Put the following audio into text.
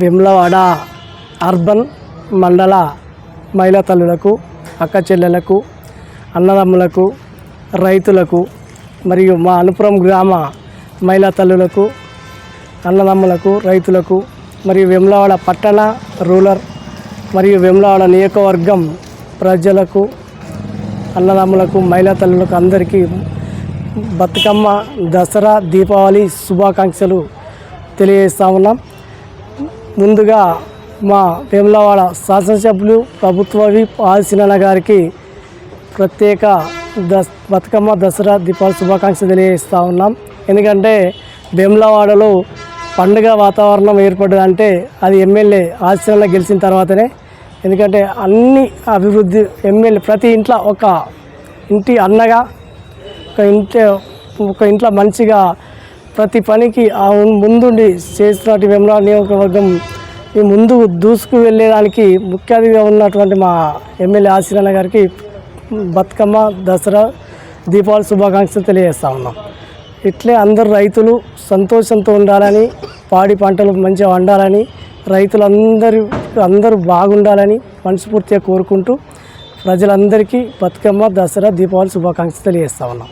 Vemulawada urban మండల మహిళా తల్లులకు అక్క చెల్లెలకు అన్నదమ్ములకు రైతులకు మరియు మా అనుపురం గ్రామ మహిళా తల్లులకు అన్నదమ్ములకు రైతులకు మరియు వెమ్లవాడ పట్టణ రూరల్ మరియు వెమ్లవాడ నియోజకవర్గం ప్రజలకు అన్నదమ్ములకు మహిళా తల్లులకు అందరికీ బతుకమ్మ దసరా దీపావళి శుభాకాంక్షలు తెలియజేస్తా ఉన్నాం. ముందుగా మా వేములవాడ శాసనసభ్యులు ప్రభుత్వ విప్ గారికి ప్రత్యేక దస్ బతుకమ్మ దసరా దీపావళి శుభాకాంక్షలు తెలియజేస్తూ ఉన్నాం. ఎందుకంటే వేములవాడలో పండుగ వాతావరణం ఏర్పడ్డదంటే అది ఎమ్మెల్యే ఆశీలన గెలిచిన తర్వాతనే. ఎందుకంటే అన్ని అభివృద్ధి ఎమ్మెల్యే ప్రతి ఇంట్లో ఒక ఇంటి అన్నగా ఒక ఇంటి ఒక ఇంట్లో మంచిగా ప్రతి పనికి ఆ ముందుండి చేసినటువంటి వెమ్లా నియోజకవర్గం ఈ ముందు దూసుకు వెళ్ళేదానికి ముఖ్య అతిథిగా ఉన్నటువంటి మా ఎమ్మెల్యే ఆశీరణ గారికి బతుకమ్మ దసరా దీపావళి శుభాకాంక్షలు తెలియజేస్తా ఉన్నాం. ఇట్లే అందరు రైతులు సంతోషంతో ఉండాలని పాడి పంటలు మంచిగా వండాలని రైతులందరూ అందరూ బాగుండాలని మనస్ఫూర్తిగా కోరుకుంటూ ప్రజలందరికీ బతుకమ్మ దసరా దీపావళి శుభాకాంక్షలు తెలియజేస్తా ఉన్నాం.